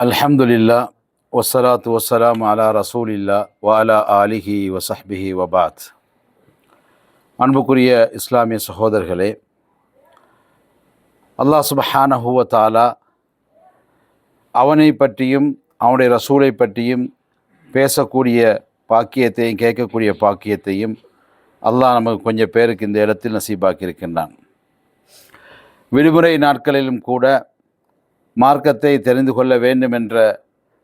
அல்ஹம்துலில்லா வஸ்ஸலாத்து ஒசலாம் அலா ரசூலில்லா வ அலா ஆலிஹி வசஹ்பிஹி வபாத் அன்புக்குரிய இஸ்லாமிய சகோதரர்களே அல்லாஹ் சுபஹானஹு தாலா அவனை பற்றியும் அவனுடைய ரசூலை பற்றியும் பேசக்கூடிய பாக்கியத்தையும் கேட்கக்கூடிய பாக்கியத்தையும் அல்லாஹ் நமக்கு கொஞ்சம் பேருக்கு இந்த இடத்தில் நசீபாக்கியிருக்கின்றான். விடுமுறை நாட்களிலும் கூட மார்க்கத்தை தெரிந்து கொள்ள வேண்டும் என்ற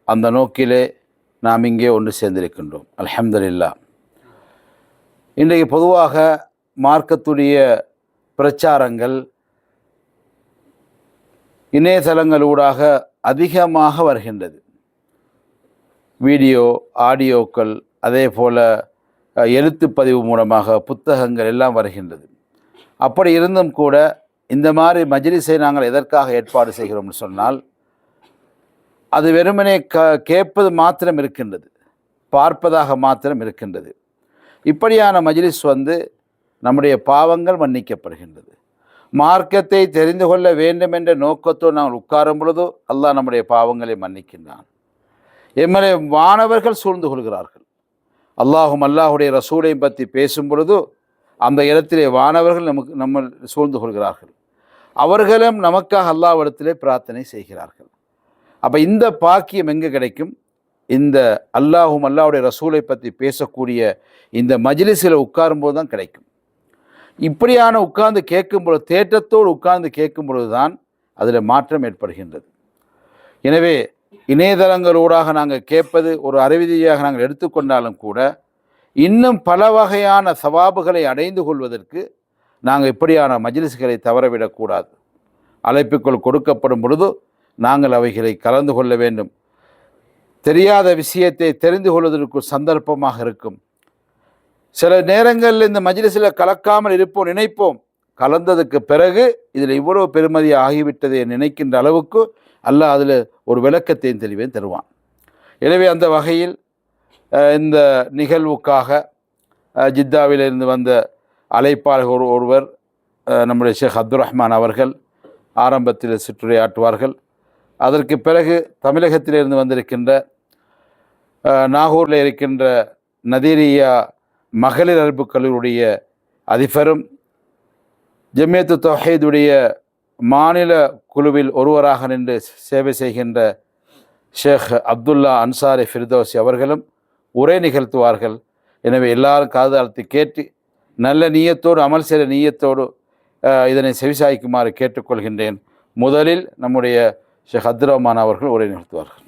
அந்த நோக்கிலே நாம் இங்கே ஒன்று சேர்ந்திருக்கின்றோம். அலமதுல்லா இன்றைக்கு பொதுவாக மார்க்கத்துடைய பிரச்சாரங்கள் இணையதளங்களூடாக அதிகமாக வருகின்றது. வீடியோ ஆடியோக்கள் அதே போல் எழுத்துப்பதிவு மூலமாக புத்தகங்கள் எல்லாம் வருகின்றது. அப்படி இருந்தும் கூட இந்த மாதிரி மஜ்லிஸை நாங்கள் எதற்காக ஏற்பாடு செய்கிறோம்னு சொன்னால் அது வெறுமனே க கேட்பது மாத்திரம் இருக்கின்றது பார்ப்பதாக மாத்திரம் இருக்கின்றது. இப்படியான மஜ்லிஸ் வந்து நம்முடைய பாவங்கள் மன்னிக்கப்படுகின்றது. மார்க்கத்தை தெரிந்து கொள்ள வேண்டும் என்ற நோக்கத்தோடு நாங்கள் உட்காரும் பொழுதோ அல்லாஹ் நம்முடைய பாவங்களை மன்னிக்கின்றான். எம்எல்ஏ மாணவர்கள் சூழ்ந்து கொள்கிறார்கள். அல்லாஹும் அல்லாஹுடைய ரசூலையும் பற்றி பேசும் பொழுது அந்த இடத்திலே வானவர்கள் நமக்கு நம்ம சூழ்ந்து கொள்கிறார்கள். அவர்களும் நமக்காக அல்லாவிடத்திலே பிரார்த்தனை செய்கிறார்கள். அப்போ இந்த பாக்கியம் எங்கே கிடைக்கும்? இந்த அல்லாஹும் அல்லாவுடைய ரசூலை பற்றி பேசக்கூடிய இந்த மஜிலிஸில் உட்காரும்போது தான் கிடைக்கும். இப்படியான உட்கார்ந்து கேட்கும் பொழுது தேற்றத்தோடு உட்கார்ந்து கேட்கும் பொழுது தான் அதில் மாற்றம் ஏற்படுகின்றது. எனவே இணையதளங்களூடாக நாங்கள் கேட்பது ஒரு அறிவிதியாக நாங்கள் எடுத்துக்கொண்டாலும் கூட இன்னும் பல வகையான சவாபுகளை அடைந்து கொள்வதற்கு நாங்கள் இப்படியான மஜ்லிஸ்களை தவறவிடக்கூடாது அழைப்புக்குள் கொடுக்கப்படும் பொழுது நாங்கள் அவைகளை கலந்து கொள்ள வேண்டும். தெரியாத விஷயத்தை தெரிந்து கொள்வதற்கு சந்தர்ப்பமாக இருக்கும். சில நேரங்களில் இந்த மஜ்லிஸில் கலக்காமல் இருப்போம் நினைப்போம். கலந்ததுக்கு பிறகு இதில் இவ்வளவு பெருமதி ஆகிவிட்டதை நினைக்கின்ற அளவுக்கு அல்ல அதில் ஒரு விளக்கத்தையும் தெளிவையும் தருவான். எனவே அந்த வகையில் இந்த நிகழ்வுக்காக ஜித்தாவிலிருந்து வந்த அழைப்பாளர் ஒரு ஒருவர் நம்முடைய ஷேக் அப்துல் ரஹ்மான் அவர்கள் ஆரம்பத்தில் சுற்றுரையாற்றுவார்கள். அதற்கு பிறகு தமிழகத்திலிருந்து வந்திருக்கின்ற நாகூரில் இருக்கின்ற நதீரியா மகளிர் அரபு கல்லூரியுடைய அதிபரும் ஜமியத்து தொஹீதுடைய மாநில குழுவில் ஒருவராக நின்று சேவை செய்கின்ற ஷேக் அப்துல்லா அன்சாரி ஃபிர்தோசி அவர்களும் உரை நிகழ்த்துவார்கள். எனவே எல்லாரும் காதாலத்தை கேட்டு நல்ல நீயத்தோடு அமல் செய்கிற நீயத்தோடு இதனை செவிசாய்க்குமாறு கேட்டுக்கொள்கின்றேன். முதலில் நம்முடைய ஷேக் அப்துரஹ்மான் அவர்கள் உரை நிகழ்த்துவார்கள்.